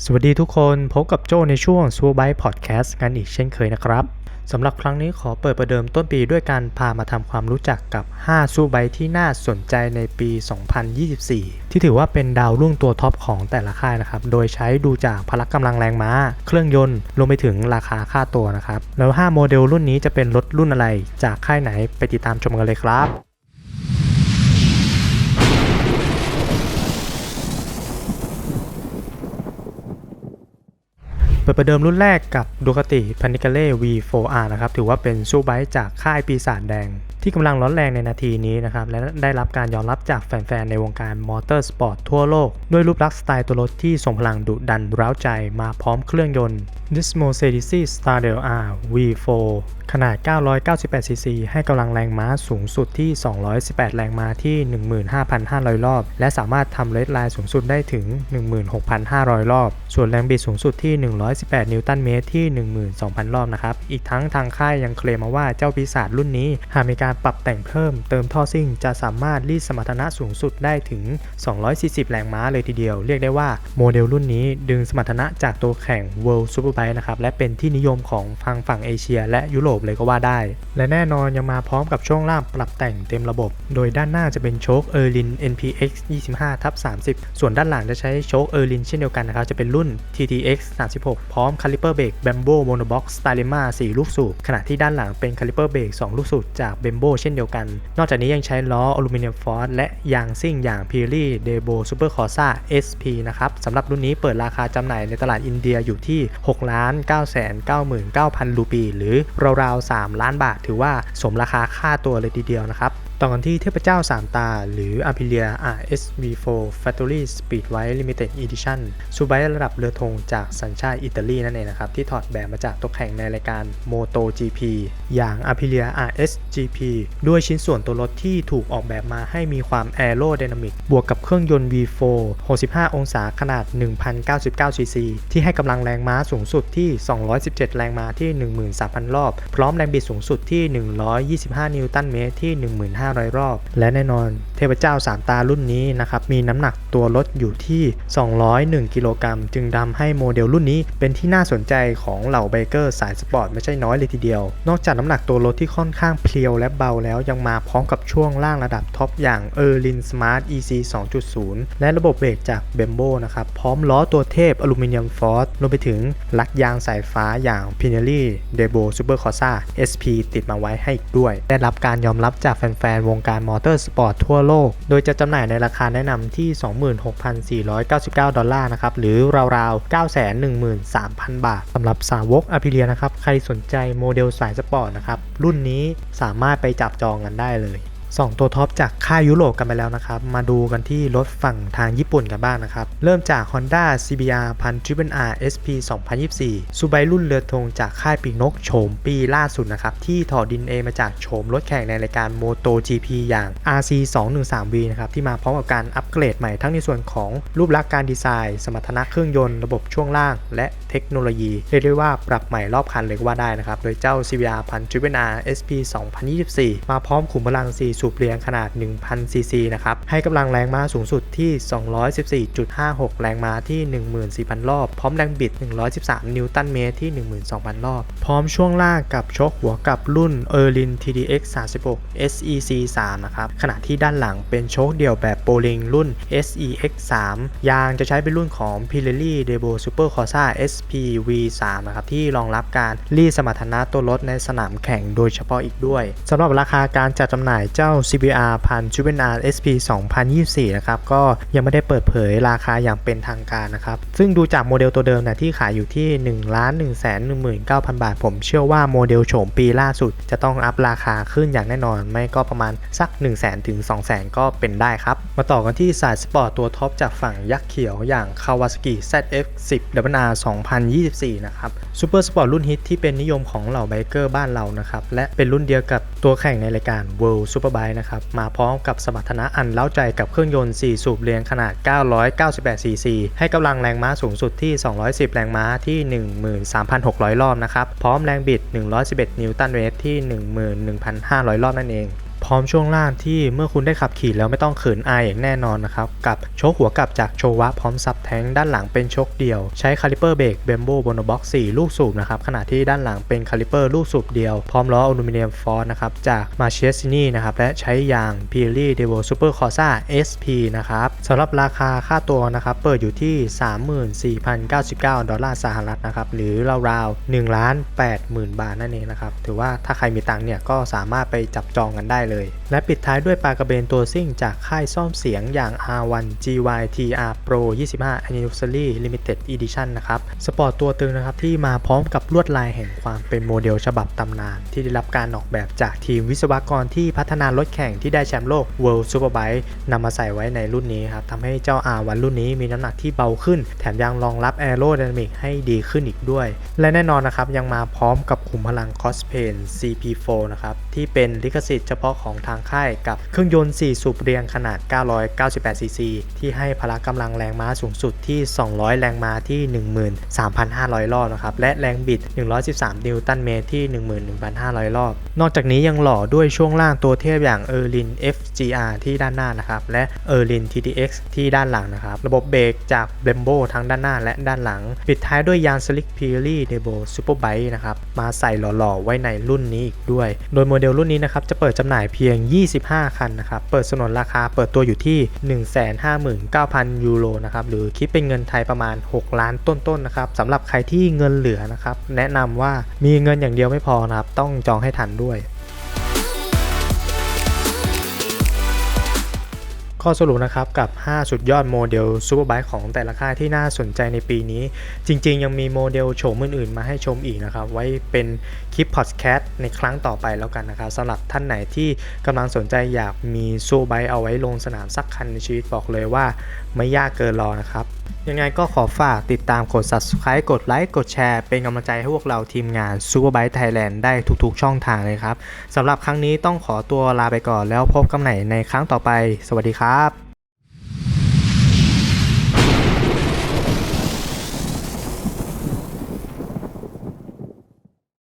สวัสดีทุกคนพบกับโจในช่วง s u p e r b y t e Podcast กันอีกเช่นเคยนะครับสำหรับครั้งนี้ขอเปิดประเดิมต้นปีด้วยการพามาทำความรู้จักกับ 5 ซูไบที่น่าสนใจในปี 2024 ที่ถือว่าเป็นดาวรุ่งตัวท็อปของแต่ละค่ายนะครับ โดยใช้ดูจากพละกำลังแรงม้า เครื่องยนต์รวมไปถึงราคาค่าตัวนะครับ แล้ว 5 โมเดลรุ่นนี้จะเป็นรถรุ่นอะไร จากค่ายไหนไปติดตามชมกันเลยครับ เปิดประเดิมรุ่นแรกกับ Ducati Panigale V4R นะครับ ถือว่าเป็นซูไบจากค่ายปีศาจแดง ที่กำลังร้อนแรงในนาทีนี้นะครับ และได้รับการยอมรับจากแฟนๆ ในวงการมอเตอร์สปอร์ตทั่วโลก ด้วยรูปลักษณ์สไตล์ตัวรถที่ทรงพลังดุดันร้าวใจมาพร้อมเครื่องยนต์ Dismo Mercedes Stradale R V4 ขนาด 998cc ให้กำลังแรงม้าสูงสุดที่ 218 แรงม้าที่ 15,500 รอบ และสามารถทำเลดไลน์สูงสุดได้ถึง 16,500 รอบ ส่วนแรงบิดสูงสุดที่ 100 118 นิวตันเมตรที่ 12,000 รอบนะครับ อีกทั้งทางค่ายยังเคลมมาว่าเจ้าปีศาจรุ่นนี้ หากมีการปรับแต่งเพิ่มเติมท่อซิ่ง จะสามารถรีดสมรรถนะสูงสุดได้ถึง 240 แรงม้าเลยทีเดียว เรียกได้ว่าโมเดลรุ่นนี้ดึงสมรรถนะจากตัวแข่ง World Superbike นะครับ และเป็นที่นิยมของทางฝั่งเอเชีย และยุโรปเลยก็ว่าได้ และแน่นอนยังมาพร้อมกับช่วงล่างปรับแต่งเต็มระบบ โดยด้านหน้าจะเป็นโชคเออร์ลิน NPX 25ทับ30 ส่วนด้านหลังจะใช้โชคเออร์ลินเช่นเดียวกันนะครับ จะเป็นรุ่น TTX 36พร้อมคาลิเปอร์เบรก Bambo Monobox Stylema 4ลูกสูบ ขณะที่ด้านหลังเป็นคาลิเปอร์เบรก2ลูกสูบจาก Bembo เช่นเดียวกัน นอกจากนี้ยังใช้ล้ออลูมิเนียมฟอสและยางซิ่งอย่าง Pirelli Debo Super Corsa SP นะครับสำหรับรุ่นนี้เปิดราคาจำหน่ายในตลาดอินเดียอยู่ที่6 9 9 9 9 0 0 รูปี หรือราวๆ3ล้านบาท ถือว่าสมราคาค่าตัวเลยทีเดียวนะครับ ต่อกันที่เทพเจ้า 3 ตา หรือ Aprilia RSV4 Factory Speedway Limited Edition ซูไบระดับเรือธงจากสัญชาติอิตาลีนั่นเองนะครับ ที่ถอดแบบมาจากตัวแข่งในรายการ MotoGP อย่าง Aprilia RSGP ด้วยชิ้นส่วนตัวรถที่ถูกออกแบบมาให้มีความแอโรไดนามิกบวกกับเครื่องยนต์ V4 65 องศาขนาด 1,099 cc ที่ให้กำลังแรงม้าสูงสุดที่ 217 แรงม้าที่ 13,000 รอบ พร้อมแรงบิดสูงสุดที่ 125 นิวตันเมตรที่500รอบ และแน่นอนเทพเจ้า3ตารุ่นนี้นะครับมีน้ำหนักตัวรถอยู่ที่ 201 กิโลกรัม จึงทำให้โมเดลรุ่นนี้เป็นที่น่าสนใจของเหล่าไบเกอร์สายสปอร์ตไม่ใช่น้อยเลยทีเดียว นอกจากน้ำหนักตัวรถที่ค่อนข้างเพลียวและเบาแล้วยังมาพร้อมกับช่วงล่างระดับท็อปอย่าง e r l i n Smart EC 2.0 และระบบเบรกจาก Bembo นะครับพร้อมล้อตัวเทพอลูมิเนียมฟอสรวมไปถึงลักยางสายฟ้าอย่าง Pinelli Debo Super Corsa SP ติดมาไว้ให้อีกด้วย ได้รับการยอมรับจากแฟนๆวงการมอเตอร์สปอร์ตทั่วโลก โดยจะจำหน่ายในราคาแนะนำที่ 26,499 ดอลลาร์นะครับ หรือราวๆ 913,000 บาทสำหรับสาวกอพิเลียนะครับ ใครสนใจโมเดลสายสปอร์ตนะครับ รุ่นนี้สามารถไปจับจองกันได้เลย 2 ตัวท็อปจากค่ายยุโรปกันไปแล้วนะครับ มาดูกันที่รถฝั่งทางญี่ปุ่นกันบ้างนะครับ เริ่มจาก Honda CBR 1000 Triple R SP 2024 ซูไบรุ่นเรือธงจากค่ายปีกนกโฉมปีล่าสุดนะครับ ที่ถอดดินเอมาจากโฉมรถแข่งในรายการ MotoGP อย่าง RC 213V นะครับ ที่มาพร้อมกับการอัปเกรดใหม่ทั้งในส่วนของรูปลักษณ์การดีไซน์ สมรรถนะเครื่องยนต์ระบบช่วงล่าง และเทคโนโลยีเรียกได้ว่าปรับใหม่รอบคันเลยก็ว่าได้นะครับโดยเจ้า CBR 1000 Triple R SP 2024 มาพร้อมขุมพลัง4สูบเรียงขนาด 1,000ซีซีนะครับ ให้กำลังแรงม้าสูงสุดที่ 214.56 แรงม้าที่ 14,000 รอบ พร้อมแรงบิด 113 นิวตันเมตรที่ 12,000 รอบ พร้อมช่วงล่างกับชกหัวกับรุ่น e r l i n TDX 36 SEC 3นะครับ ขณะที่ด้านหลังเป็นโชคเดี่ยวแบบโปลิงรุ่น SEX 3ยางจะใช้เป็นรุ่นของ Pirelli Debo Super Corsa SPV 3นะครับ ที่รองรับการรีดสมรรถนะตัวรถในสนามแข่งโดยเฉพาะอีกด้วยสำหรับราคาการจัดจำหน่ายเจ้า CBR พัน Juvenile SP 2024 นะครับ ก็ยังไม่ได้เปิดเผยราคาอย่างเป็นทางการนะครับ ซึ่งดูจากโมเดลตัวเดิมนี่ยที่ขายอยู่ที่ 1 1 1 9 0 0 0 บาท ผมเชื่อว่าโมเดลโฉมปีล่าสุด จะต้องอัพราคาขึ้นอย่างแน่นอน ไม่ก็ประมาณสัก 1 0 0 0 0 0ถึง2 0 0 0 0 ก็เป็นได้ครับ มาต่อกันที่สายสปอร์ตตัวท็อปจากฝั่งยักษ์เขียวอย่าง Kawasaki ZF10 WR 2024 นะครับซูเปอร์สปอร์ตรุ่นฮิตที่เป็นนิยมของเหล่าไบเกอร์บ้านเรานะครับและเป็นรุ่นเดียวกับตัวแข่งในรายการ World Superbike นะครับมาพร้อมกับสมรรถนะอันเล้าใจกับเครื่องยนต์ 4 สูบเรียงขนาด 998 cc ให้กำลังแรงม้าสูงสุดที่ 210 แรงม้าที่ 13,600 รอบนะครับพร้อมแรงบิด 111 นิวตันเมตรที่ 11,500 รอบนั่นเอง ร้อมช่วงล่างที่เมื่อคุณได้ขับขี่แล้วไม่ต้องเขินอายอย่างแน่นอนนะครับ กับโชคหัวกลับจากโชวะพร้อมซับแท้งด้านหลังเป็นโชคเดียว ใช้คาลิเปอร์เบรกเบมโบโบนบ็อกซ์4ลูกสูบนะครับ ขณะที่ด้านหลังเป็นคาลิเปอร์ลูกสูบเดียว พร้อมล้ออลูมิเนียมฟอร์นะครับ จากมาเชสซินีนะครับ และใช้ยาง p i r i d e v o Super Corsa SP นะครับสำหรับราคาค่าตัวนะครับ เปิดอยู่ที่ 34,099 ดอลลาร์สหรัฐนะครับ หรือราวๆ1ล้าน80,000 บาทนั่นเองนะครับ ถือว่าถ้าใครมีตังค์เนี่ยก็สามารถไปจับจองกันได้เลยและปิดท้ายด้วยปลากระเบนตัวซิ่งจากค่ายซ่อมเสียงอย่าง R1 GYTR Pro 25 Anniversary Limited Edition นะครับ สปอร์ตตัวตึงนะครับที่มาพร้อมกับลวดลายแห่งความเป็นโมเดลฉบับตำนาน ที่ได้รับการออกแบบจากทีมวิศวกรที่พัฒนารถแข่งที่ได้แชมป์โลก World Superbike นำมาใส่ไว้ในรุ่นนี้ครับทำให้เจ้า R1 รุ่นนี้มีน้ำหนักที่เบาขึ้น แถมยังรองรับ Aerodynamic ให้ดีขึ้นอีกด้วย และแน่นอนนะครับยังมาพร้อมกับขุมพลัง Cospain CP4 นะครับที่เป็นลิขสิทธิ์เฉพาะของทางค่ายกับเครื่องยนต์ 4 สูบเรียงขนาด 998cc ที่ให้พละกำลังแรงม้าสูงสุดที่ 200 แรงม้าที่ 13,500 รอบนะครับ และแรงบิด 113 นิวตันเมตรที่ 11,500 รอบ นอกจากนี้ยังหล่อด้วยช่วงล่างตัวเทียบอย่าง e r l i n FGR ที่ด้านหน้านะครับ และ e r l i n TTX ที่ด้านหลังนะครับ ระบบเบรกจาก Brembo ทั้งด้านหน้าและด้านหลัง ปิดท้ายด้วยยาง Slick Pirelli Devo Superbike นะครับ มาใส่หล่อๆ ไว้ในรุ่นนี้อีกด้วย โดยโมเดลรุ่นนี้นะครับจะเปิดจำหน่ายเพียง 25 คันนะครับ เปิดสนนราคาเปิดตัวอยู่ที่ 159,000 ยูโรนะครับ หรือคิดเป็นเงินไทยประมาณ 6 ล้านต้นๆนะครับสำหรับใครที่เงินเหลือนะครับ แนะนำว่ามีเงินอย่างเดียวไม่พอนะครับ ต้องจองให้ทันด้วย ข้อสรุปนะครับกับ 5 สุดยอดโมเดลซูเปอร์ไบค์ของแต่ละค่ายที่น่าสนใจในปีนี้ จริงๆ ยังมีโมเดลโฉมอื่นๆ มาให้ชมอีกนะครับ ไว้เป็นคลิปพอดแคสต์ในครั้งต่อไปแล้วกันนะครับสำหรับท่านไหนที่กำลังสนใจอยากมีซูเปอร์ไบค์เอาไว้ลงสนามสักคันในชีวิตบอกเลยว่าไม่ยากเกินรอนะครับ ยังไงก็ขอฝากติดตามกด subscribe กดไลค์กดแชร์ เป็นกำลังใจให้พวกเราทีมงาน Superbike Thailand ได้ทุกๆช่องทางเลยครับสำหรับครั้งนี้ต้องขอตัวลาไปก่อนแล้วพบกันใหม่ในครั้งต่อไป สวัสดีครับ